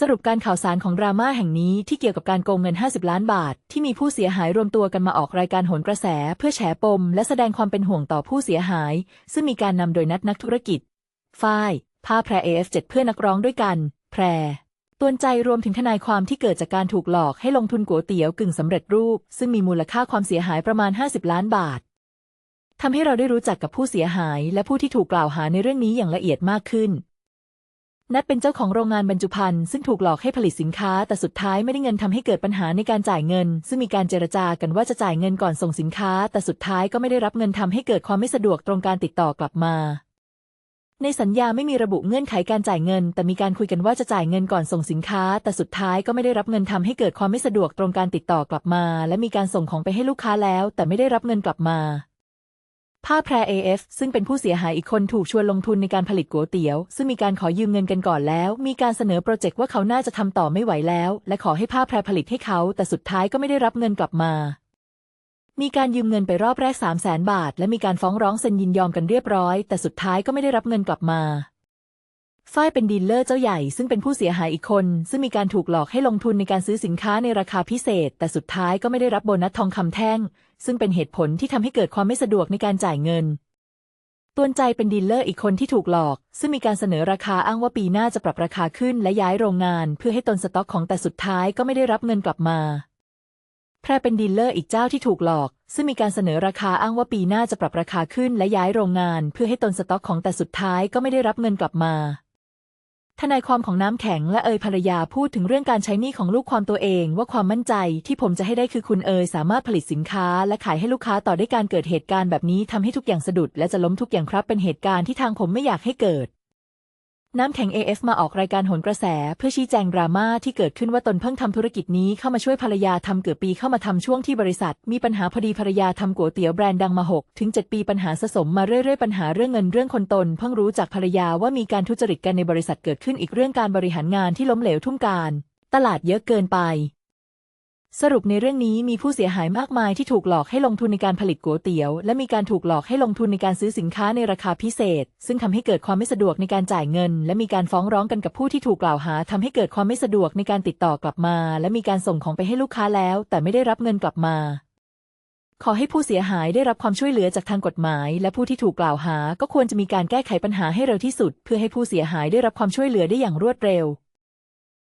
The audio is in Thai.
สรุปการข่าวสารของดราม่าแห่งนี้ที่เกี่ยวกับการโกงเงิน 50 ล้านบาท ที่มีผู้เสียหายรวมตัวกันมาออกรายการโหนกระแส เพื่อแฉปม และแสดงความเป็นห่วงต่อผู้เสียหาย ซึ่งมีการนำโดยนัดนักธุรกิจ ฝ้ายผ้าแพร AF7 เพื่อนนักร้องด้วยกัน แพรตวนใจรวมถึงทนายความที่เกิดจากการถูกหลอกให้ลงทุนก๋วยเตี๋ยวกึ่งสำเร็จรูป ซึ่งมีมูลค่าความเสียหายประมาณ 50 ล้านบาททำให้เราได้รู้จักกับผู้เสียหาย และผู้ที่ถูกกล่าวหาในเรื่องนี้อย่างละเอียดมากขึ้น นัดเป็นเจ้าของโรงงานบรรจุภัณฑ์ซึ่งถูกหลอกให้ผลิตสินค้า แต่สุดท้ายไม่ได้เงินทำให้เกิดปัญหาในการจ่ายเงิน ซึ่งมีการเจรจากันว่าจะจ่ายเงินก่อนส่งสินค้า แต่สุดท้ายก็ไม่ได้รับเงินทำให้เกิดความไม่สะดวกตรงการติดต่อกลับมา ในสัญญาไม่มีระบุเงื่อนไขการจ่ายเงิน แต่มีการคุยกันว่าจะจ่ายเงินก่อนส่งสินค้า แต่สุดท้ายก็ไม่ได้รับเงินทำให้เกิดความไม่สะดวกตรงการติดต่อกลับมา และมีการส่งของไปให้ลูกค้าแล้ว แต่ไม่ได้รับเงินกลับมา ผ้าแพร AF ซึ่งเป็นผู้เสียหายอีกคนถูกชวนลงทุนในการผลิตก๋วยเตี๋ยว ซึ่งมีการขอยืมเงินกันก่อนแล้ว มีการเสนอโปรเจกต์ว่าเขาน่าจะทำต่อไม่ไหวแล้ว และขอให้ผ้าแพรผลิตให้เขา แต่สุดท้ายก็ไม่ได้รับเงินกลับมา มีการยืมเงินไปรอบแรก3 0 0แสนบาท และมีการฟ้องร้องเซ็นยินยอมกันเรียบร้อย แต่สุดท้ายก็ไม่ได้รับเงินกลับมา ฝ้ายเป็นดีลเลอร์เจ้าใหญ่ซึ่งเป็นผู้เสียหายอีกคน ซึ่งมีการถูกหลอกให้ลงทุนในการซื้อสินค้าในราคาพิเศษ แต่สุดท้ายก็ไม่ได้รับโบนัสทองคำแท่ง ซึ่งเป็นเหตุผลที่ทำให้เกิดความไม่สะดวกในการจ่ายเงินตวนใจเป็นดีลเลอร์อีกคนที่ถูกหลอก ซึ่งมีการเสนอราคาอ้างว่าปีหน้าจะปรับราคาขึ้นและย้ายโรงงาน เพื่อให้ตนสต็อกของแต่สุดท้ายก็ไม่ได้รับเงินกลับมาแพรเป็นดีลเลอร์อีกเจ้าที่ถูกหลอก ซึ่งมีการเสนอราคาอ้างว่าปีหน้าจะปรับราคาขึ้นและย้ายโรงงาน เพื่อให้ตนสต็อกของแต่สุดท้ายก็ไม่ได้รับเงินกลับมา ทนายความของน้ำแข็งและเอยภรรยาพูดถึงเรื่องการใช้หนี้ของลูกความตัวเอง ว่าความมั่นใจที่ผมจะให้ได้คือคุณเอยสามารถผลิตสินค้า และขายให้ลูกค้าต่อได้การเกิดเหตุการณ์แบบนี้ทำให้ทุกอย่างสะดุดและจะล้มทุกอย่างครับเป็นเหตุการณ์ที่ทางผมไม่อยากให้เกิด น้ำแข็ง AF มาออกรายการโหนกระแส เพื่อชี้แจงดราม่าที่เกิดขึ้นว่าตนเพิ่งทำธุรกิจนี้เข้ามาช่วยภรรยาทำเกือบปีเข้ามาทำช่วงที่บริษัท มีปัญหาพอดีภรรยาทำก๋วยเตี๋ยวแบรนด์ดังมา6ถึง7ปีปัญหาสะสมมาเรื่อยๆปัญหาเรื่องเงินเรื่องคนตน เพิ่งรู้จากภรรยาว่ามีการทุจริตกันในบริษัทเกิดขึ้นอีกเรื่องการบริหารงานที่ล้มเหลวทุ่มการ ตลาดเยอะเกินไป สรุปในเรื่องนี้มีผู้เสียหายมากมายที่ถูกหลอกให้ลงทุนในการผลิตก๋วยเตี๋ยว และมีการถูกหลอกให้ลงทุนในการซื้อสินค้าในราคาพิเศษ ซึ่งทำให้เกิดความไม่สะดวกในการจ่ายเงิน และมีการฟ้องร้องกันกับผู้ที่ถูกกล่าวหาทำให้เกิดความไม่สะดวกในการติดต่อกลับมา และมีการส่งของไปให้ลูกค้าแล้ว แต่ไม่ได้รับเงินกลับมา ขอให้ผู้เสียหายได้รับความช่วยเหลือจากทางกฎหมาย และผู้ที่ถูกกล่าวหา ก็ควรจะมีการแก้ไขปัญหาให้เร็วที่สุด เพื่อให้ผู้เสียหายได้รับความช่วยเหลือได้อย่างรวดเร็ว